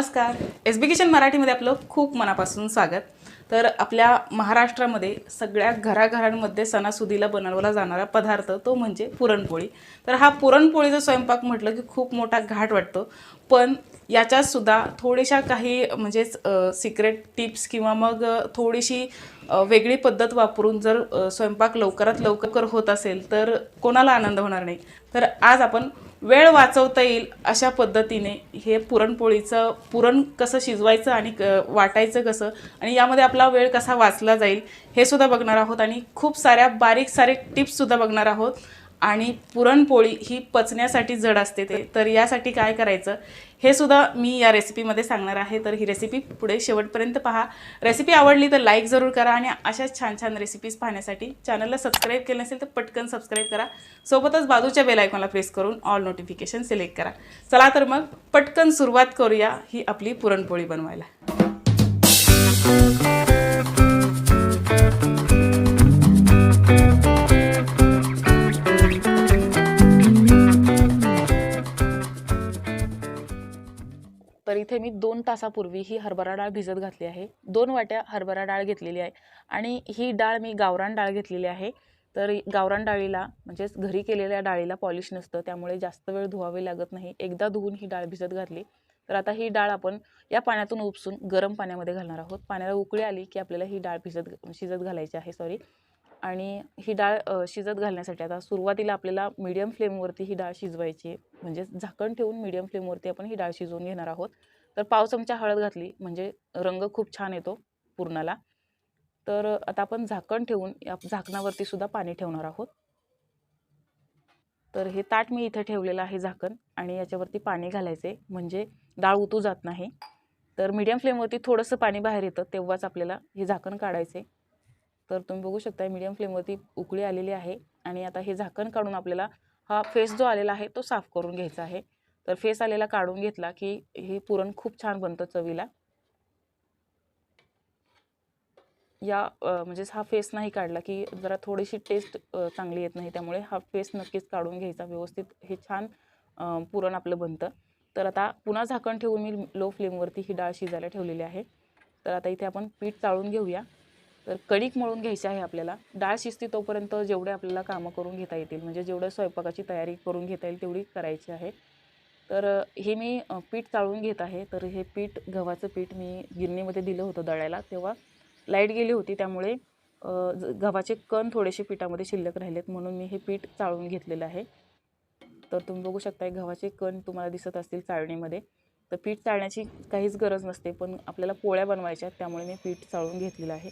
नमस्कार. एस बी किचन मराठीमध्ये आपलं खूप मनापासून स्वागत. तर आपल्या महाराष्ट्रामध्ये सगळ्या घराघरांमध्ये सणासुदीला बनवला जाणारा पदार्थ तो म्हणजे पुरणपोळी. तर हा पुरणपोळीचा स्वयंपाक म्हटलं की खूप मोठा घाट वाटतो. पण याच्यातसुद्धा थोड्याशा काही म्हणजेच सिक्रेट टिप्स किंवा मग थोडीशी वेगळी पद्धत वापरून जर स्वयंपाक लवकरात लवकर होत असेल तर कोणाला आनंद होणार नाही. तर आज आपण वेळ वाचवता येईल अशा पद्धतीने हे पुरणपोळीचं पुरण कसं शिजवायचं आणि क- वाटायचं कसं आणि यामध्ये आपला वेळ कसा वाचला जाईल हे सुद्धा बघणार आहोत आणि खूप साऱ्या बारीक सारे टिप्ससुद्धा बघणार आहोत. आणि पुरणपोळी ही पचण्यासाठी जड असते ते तर यासाठी काय करायचं? हे सुद्धा मी या रेसिपीमध्ये सांगणार आहे तर ही रेसिपी पुढे शेवटपर्यंत पहा. रेसिपी आवडली तर लाईक जरूर करा आणि अशाच छान छान रेसिपीज पाहण्यासाठी चॅनलला सबस्क्राईब केलं नसेल तर पटकन सबस्क्राईब करा. सोबतच बाजूच्या बेल आयकॉनला प्रेस करून ऑल नोटिफिकेशन सिलेक्ट करा. चला तर मग पटकन सुरुवात करूया ही आपली पुरणपोळी बनवायला. इथे मी दोन तासापूर्वी ही हरभरा डाळ भिजत घातली आहे. दोन वाट्या हरभरा डाळ घेतलेली आहे. आणि ही डाळ मी गावरान डाळ घेतलेली आहे. तर गावरान डाळीला म्हणजेच घरी केलेल्या डाळीला पॉलिश नसतं. त्यामुळे जास्त वेळ धुवावे लागत नाही. एकदा धुवून ही डाळ भिजत घातली तर आता ही डाळ आपण या पाण्यातून उपसून गरम पाण्यामध्ये घालणार आहोत. पाण्याला उकळी आली की आपल्याला ही डाळ भिजत शिजत घालायची आहे. सॉरी. आणि ही डाळ शिजत घालण्यासाठी आता सुरुवातीला आपल्याला मीडियम फ्लेमवरती ही डाळ शिजवायची आहे. म्हणजेच झाकण ठेवून मीडियम फ्लेमवरती आपण ही डाळ शिजवून घेणार आहोत. तर पाव चमचा हळद घातली म्हणजे रंग खूप छान येतो पूर्णाला. तर आता आपण झाकण ठेवून या झाकणावरती सुद्धा पाणी ठेवणार आहोत. तर हे ताट मी इथे ठेवलेलं आहे झाकण आणि याच्यावरती पाणी घालायचे म्हणजे डाळ उतू जात नाही. तर मीडियम फ्लेमवरती थोडंसं पाणी बाहेर येतं तेव्हाच आपल्याला हे झाकण काढायचे तर तुम्ही बघू शकता मीडियम फ्लेमवरती उकळी आलेली आहे आणि आता हे झाकण काढून आपल्याला हा फेस जो आलेला आहे तो साफ करून घ्यायचा आहे. तर फेस आलेला काढून घेतला की हे पुरण खूप छान बनतं चवीला. या म्हणजेच हा फेस नाही काढला की जरा थोडीशी टेस्ट चांगली येत नाही त्यामुळे हा फेस नक्कीच काढून घ्यायचा. व्यवस्थित हे छान पुरण आपलं बनतं. तर आता पुन्हा झाकण ठेवून मी लो फ्लेमवरती ही डाळ शिजायला ठेवलेली आहे. तर आता इथे आपण पीठ चाळून घेऊया. तर कणिक मळून घ्यायची आहे आपल्याला. डाळ शिजती तोपर्यंत जेवढे आपल्याला कामं करून घेता येतील म्हणजे जेवढं स्वयंपाकाची तयारी करून घेता येईल तेवढी करायची आहे. तर हे मी पीठ चाळून घेत आहे. तर हे पीठ गव्हाचं पीठ मी गिरणीमध्ये दिलं होतं दळायला. तेव्हा लाइट गेली होती. त्यामुळे ज- गव्हाचे कण थोडेसे पिठामध्ये शिल्लक राहिलेत. म्हणून मी हे पीठ चाळून घेतलेलं आहे. तर तुम्ही बघू शकता गव्हाचे कण तुम्हाला दिसत असतील चाळणीमध्ये. तर पीठ चाळण्याची काहीच गरज नसते. पण आपल्याला पोळ्या बनवायच्या त्यामुळे मी पीठ चाळून घेतलेलं आहे.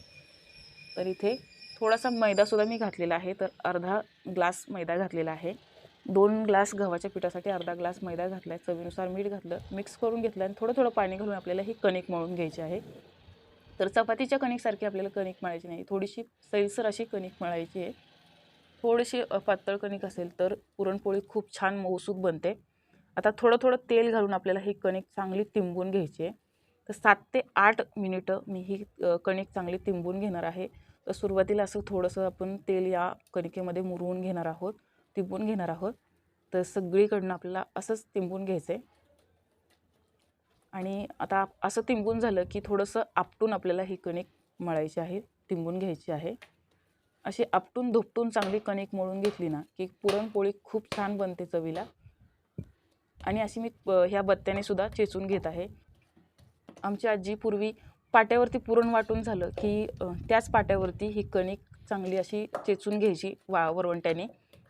तर इथे थोडासा मैदासुद्धा मी घातलेला आहे. तर अर्धा ग्लास मैदा घातलेला आहे. दोन ग्लास गव्हाच्या पिठासाठी अर्धा ग्लास मैदा घातला आहे चवीनुसार मीठ घातलं मिक्स करून घेतलं आणि थोडं थोडं पाणी घालून आपल्याला ही कणिक मळून घ्यायची आहे. तर चपातीच्या कणिकसारखी आपल्याला कणिक मळायची नाही थोडीशी सैलसर अशी कणिक मळायची आहे. थोडीशी पातळ कणिक असेल तर पुरणपोळी खूप छान मौसूक बनते. आता थोडं थोडं तेल घालून आपल्याला ही कणिक चांगली तिंबून घ्यायची आहे. तर सात ते आठ मिनिटं मी ही कणिक चांगली तिंबून घेणार आहे. तर सुरुवातीला असं थोडंसं आपण तेल या कणिकेमध्ये मुरवून घेणार आहोत. तिंबून घेणार आहोत. तर सगळीकडनं आपल्याला असंच तिंबून घ्यायचं आहे आणि आता असं तिंबून झालं की थोडंसं आपटून आपल्याला ही कणिक मळायची आहे तिंबून घ्यायची आहे. अशी आपटून धुपटून चांगली कणिक मळून घेतली ना की पुरणपोळी खूप छान बनते चवीला. आणि अशी मी ह्या बत्त्याने सुद्धा चेचून घेत आहे. आमची आजी पूर्वी पाट्यावरती पुरण वाटून झालं की त्याच पाट्यावरती ही कणिक चांगली अशी चेचून घ्यायची वा वरवंट्याने.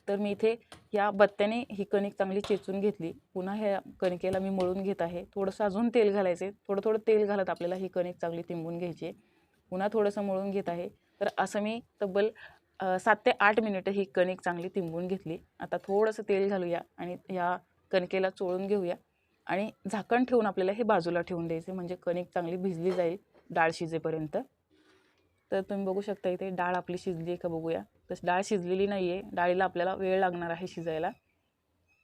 तर मी इथे या बत्त्याने ही कणिक चांगली चेचून घेतली. पुन्हा ह्या कणिकेला मी मळून घेत आहे. थोडंसं अजून तेल घालायचे थोडं थोडं तेल घालत आपल्याला ही कणिक चांगली तिंबून घ्यायची आहे. पुन्हा थोडंसं मळून घेत आहे. तर असं मी तब्बल सात ते आठ मिनिटं ही कणिक चांगली तिंबून घेतली. आता थोडंसं तेल घालूया आणि ह्या कणकेला चोळून घेऊया. आणि झाकण ठेवून आपल्याला हे बाजूला ठेवून द्यायचे म्हणजे कणिक चांगली भिजली जाईल डाळ शिजेपर्यंत. तर तुम्ही बघू शकता इथे डाळ आपली शिजली आहे का बघूया. तर डाळ शिजलेली नाही आहे डाळीला आपल्याला वेळ लागणार आहे शिजायला.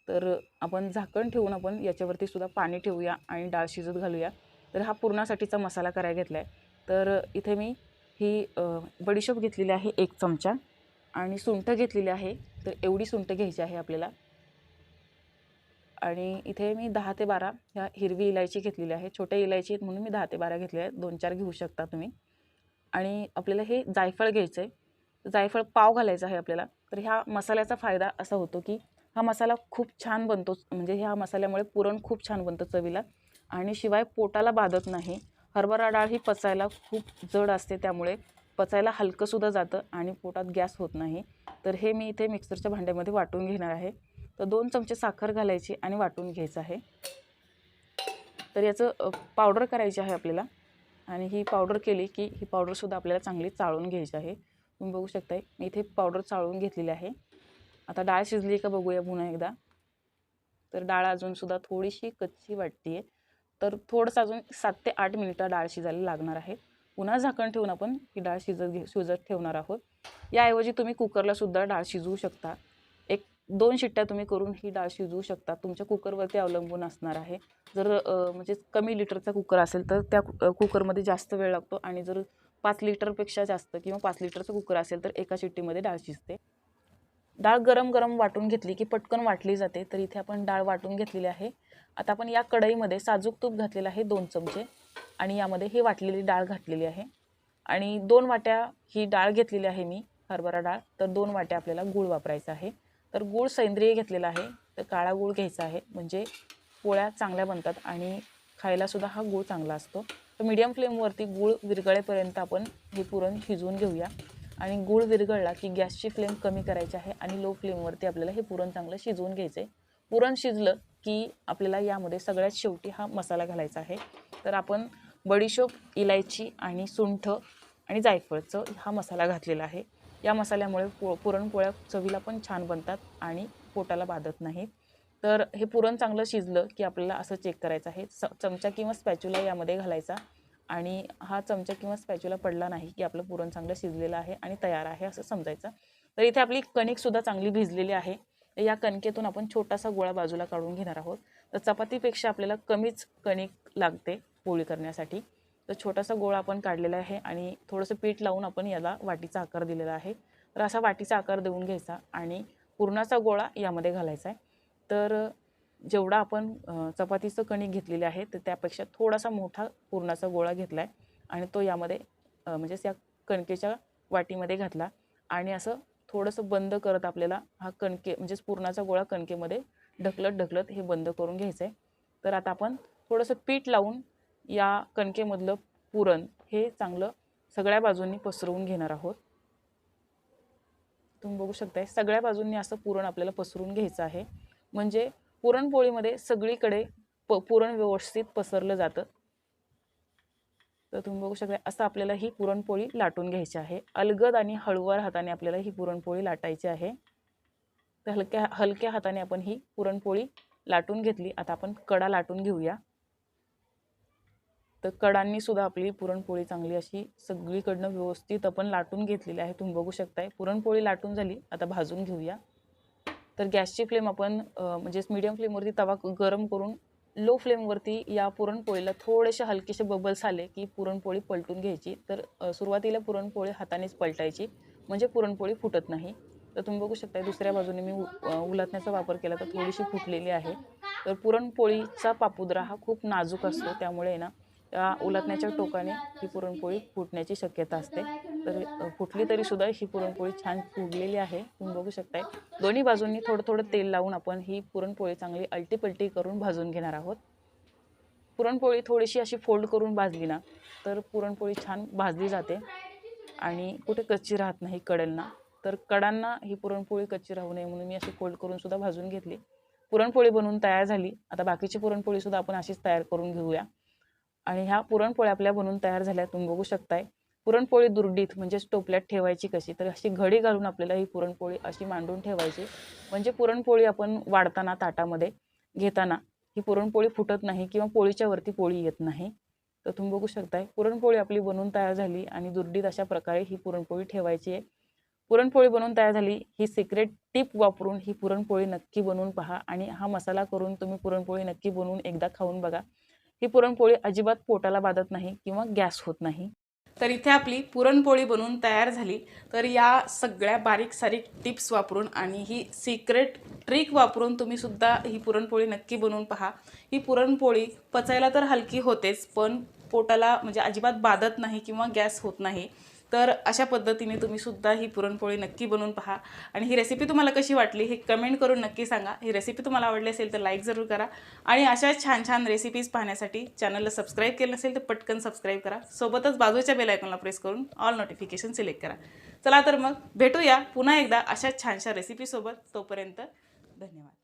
तर आपण झाकण ठेवून आपण याच्यावरती सुद्धा पाणी ठेवूया आणि डाळ शिजत घालूया. तर हा पुरणासाठीचा मसाला करायला घेतला आहे तर इथे मी ही बडीशोप घेतलेली आहे एक चमचा आणि सुंठ घेतलेली आहे. तर एवढी सुंठ घ्यायची आहे आपल्याला. आणि इथे मी दहा ते बारा ह्या हिरवी इलायची घेतलेली आहे. छोट्या इलायची आहेत म्हणून मी दहा ते बारा घेतले आहेत. दोन चार घेऊ शकता तुम्ही. आणि आपल्याला हे जायफळ घ्यायचं आहे जायफळ पाव घालायचा आहे आपल्याला तर ह्या मसाल्याचा फायदा असा होतो की हा मसाला खूप छान बनतो म्हणजे ह्या मसाल्यामुळे पुरण खूप छान बनतं चवीला. आणि शिवाय पोटाला बाधत नाही. हरभरा डाळ ही पचायला खूप जड असते त्यामुळे पचायला हलकंसुद्धा जातं आणि पोटात गॅस होत नाही. तर हे मी इथे मिक्सरच्या भांड्यामध्ये वाटून घेणार आहे. तर दोन चमचे साखर घालायची आणि वाटून घ्यायचं आहे. तर याचं पावडर करायची आहे आपल्याला. आणि ही पावडर केली की ही पावडरसुद्धा आपल्याला चांगली चाळून घ्यायची आहे. तुम्ही बघू शकताय. मी इथे पावडर चाळून घेतलेली आहे. आता डाळ शिजली का बघूया पुन्हा एकदा. तर डाळ अजूनसुद्धा थोडीशी कच्ची वाटते तर थोडंसं अजून सात ते आठ मिनिटं डाळ शिजायला लागणार आहे. पुन्हा झाकण ठेवून आपण ही डाळ शिजत घे शिजत ठेवणार आहोत. याऐवजी तुम्ही कुकरलासुद्धा डाळ शिजवू शकता. एक दोन शिट्ट्या तुम्ही करून ही डाळ शिजवू शकता. तुमच्या कुकरवरती अवलंबून असणार आहे. जर म्हणजे कमी लिटरचा कुकर असेल तर त्या कु- कुकरमध्ये जास्त वेळ लागतो आणि जर पाच लिटरपेक्षा जास्त किंवा पाच लिटरचं कुकर असेल तर एका शिट्टीमध्ये डाळ शिजते. डाळ गरम गरम वाटून घेतली की पटकन वाटली जाते तर इथे आपण डाळ वाटून घेतलेली आहे. आता आपण या कढईमध्ये साजूक तूप घातलेलं आहे दोन चमचे आणि यामध्ये ही वाटलेली डाळ घातलेली आहे. आणि दोन वाट्या ही डाळ घेतलेली आहे मी हरभरा डाळ. तर दोन वाट्या आपल्याला गूळ वापरायचा आहे. तर गूळ सेंद्रिय घेतलेला आहे. तर काळा गूळ घ्यायचा आहे. म्हणजे पोळ्या चांगल्या बनतात आणि खायलासुद्धा हा गूळ चांगला असतो. तर मीडियम फ्लेमवरती गूळ विरगळेपर्यंत आपण हे पुरण शिजवून घेऊया. आणि गूळ विरघळला की गॅसची फ्लेम कमी करायची आहे आणि लो फ्लेमवरती आपल्याला हे पुरण चांगलं शिजवून घ्यायचं आहे पुरण शिजलं की आपल्याला यामध्ये सगळ्यात शेवटी हा मसाला घालायचा आहे. तर आपण बडीशोप इलायची आणि सुंठ आणि जायफळचं हा मसाला घातलेला आहे. या मसाल्यामुळे पो पुरणपोळ्या चवीला पण छान बनतात आणि पोटाला बाधत नाहीत. तर हे पुरण चांगलं शिजलं की आपल्याला असं चेक करायचं आहे. स चमचा किंवा स्पॅच्युला यामध्ये घालायचा आणि हा चमचा किंवा स्पॅच्युला पडला नाही की आपलं पुरण चांगलं शिजलेलं आहे आणि तयार आहे असं समजायचं. तर इथे आपली कणिकसुद्धा चांगली भिजलेली आहे. तर या कणकेतून आपण छोटासा गोळा बाजूला काढून घेणार आहोत. तर चपातीपेक्षा आपल्याला कमीच कणिक लागते पोळी करण्यासाठी. तर छोटासा गोळा आपण काढलेला आहे आणि थोडंसं पीठ लावून आपण याला वाटीचा आकार दिलेला आहे. तर असा वाटीचा आकार देऊन घ्यायचा आणि पुरणाचा गोळा यामध्ये घालायचा आहे. तर जेवढा आपण चपातीचं कणिक घेतलेले आहे तर त्यापेक्षा थोडासा मोठा पुरणाचा गोळा घेतला आहे आणि तो यामध्ये म्हणजेच या कणकेच्या वाटीमध्ये घातला आणि असं थोडंसं बंद करत आपल्याला हा कणके म्हणजेच पुरणाचा गोळा कणकेमध्ये ढकलत ढकलत हे बंद करून घ्यायचं आहे तर आता आपण थोडंसं पीठ लावून या कणकेमधलं पुरण हे चांगलं सगळ्या बाजूंनी पसरवून घेणार आहोत. तुम्ही बघू शकताय सगळ्या बाजूंनी असं पुरण आपल्याला पसरून घ्यायचं आहे. म्हणजे पुरणपोळीमध्ये सगळीकडे प पुरण व्यवस्थित पसरलं जातं. तर तुम्ही बघू शकता असं आपल्याला ही पुरणपोळी लाटून घ्यायची आहे. अलगद आणि हळूवार हाताने आपल्याला ही पुरणपोळी लाटायची आहे. तर हलक्या हलक्या हाताने आपण ही पुरणपोळी लाटून घेतली. आता आपण कडा लाटून घेऊया. तर कडांनी सुद्धा आपली पुरणपोळी चांगली अशी सगळीकडनं व्यवस्थित आपण लाटून घेतलेली आहे. तुम्ही बघू शकताय पुरणपोळी लाटून झाली. आता भाजून घेऊया. तर गॅसची फ्लेम आपण म्हणजेच मीडियम फ्लेमवरती तवा गरम करून लो फ्लेमवरती या पुरणपोळीला थोडेसे हलकेसे बबल्स आले की पुरणपोळी पलटून घ्यायची. तर सुरुवातीला पुरणपोळी हातानेच पलटायची. म्हणजे पुरणपोळी फुटत नाही. तर तुम्ही बघू शकता दुसऱ्या बाजूने मी उ- उलटण्याचा वापर केला तर थोडीशी फुटलेली आहे. तर पुरणपोळीचा पापुद्रा हा खूप नाजूक असतो. त्यामुळे ना त्या उलटण्याच्या टोकाने ही पुरणपोळी फुटण्याची शक्यता असते. तर फुटली तरी सुद्धा ही पुरणपोळी छान फुगलेली आहे. तुम्ही बघू शकताय. दोन्ही बाजूंनी थोडं थोडं तेल लावून आपण ही पुरणपोळी चांगली अलटीपलटी करून भाजून घेणार आहोत. पुरणपोळी थोडीशी अशी फोल्ड करून भाजली ना तर पुरणपोळी छान भाजली जाते. आणि कुठे कच्ची राहत नाही कडेंना तर कडांना ही पुरणपोळी कच्ची राहू नये म्हणून मी अशी फोल्ड करून सुद्धा भाजून घेतली. पुरणपोळी बनवून तयार झाली. आता बाकीची पुरणपोळी सुद्धा आपण अशीच तयार करून घेऊया. आणि ह्या पुरणपोळ्या आपल्या बनवून तयार झाल्या तुम्ही बघू शकताय. पुरणपोळी दुर्डीत म्हणजेच टोपल्यात ठेवायची कशी? तर अशी घडी घालून आपल्याला ही पुरणपोळी अशी मांडून ठेवायची. म्हणजे पुरणपोळी आपण वाढताना ताटामध्ये घेताना ही पुरणपोळी फुटत नाही किंवा पोळीच्या वरती पोळी येत नाही. तर तुम्ही बघू शकताय पुरणपोळी आपली बनवून तयार झाली आणि दुर्डीत अशा प्रकारे ही पुरणपोळी ठेवायची आहे. पुरणपोळी बनवून तयार झाली ही सिक्रेट टिप वापरून ही पुरणपोळी नक्की बनवून पहा आणि हा मसाला करून तुम्ही पुरणपोळी नक्की बनवून एकदा खाऊन बघा. ही पुरणपोळी अजिबात पोटाला बाधत नाही किंवा गॅस होत नाही. तर इथे आपली पुरणपोळी बनवून तयार झाली. तर या सगळ्या बारीक सारीक टिप्स वापरून आणि ही सिक्रेट ट्रिक वापरून तुम्ही सुद्धा ही पुरणपोळी नक्की बनवून पहा. ही पुरणपोळी पचायला तर हलकी होतेच पण पोटाला म्हणजे अजिबात बाधत नाही किंवा गॅस होत नाही. तर अशा पद्धतीने तुम्ही सुद्धा ही पुरणपोळी नक्की बनवून पहा. आणि ही रेसिपी तुम्हाला कशी वाटली हे कमेंट करून नक्की सांगा. ही रेसिपी तुम्हाला आवडली असेल तर लाईक जरूर करा. आणि अशा छान छान रेसिपीज पाहण्यासाठी चॅनलला सबस्क्राईब केलं नसेल तर पटकन सबस्क्राईब करा. सोबतच बाजूच्या बेल आयकॉनला प्रेस करून ऑल नोटिफिकेशन सिलेक्ट करा. चला तर मग भेटूया पुन्हा एकदा अशा छानशा रेसिपीसोबत तोपर्यंत धन्यवाद.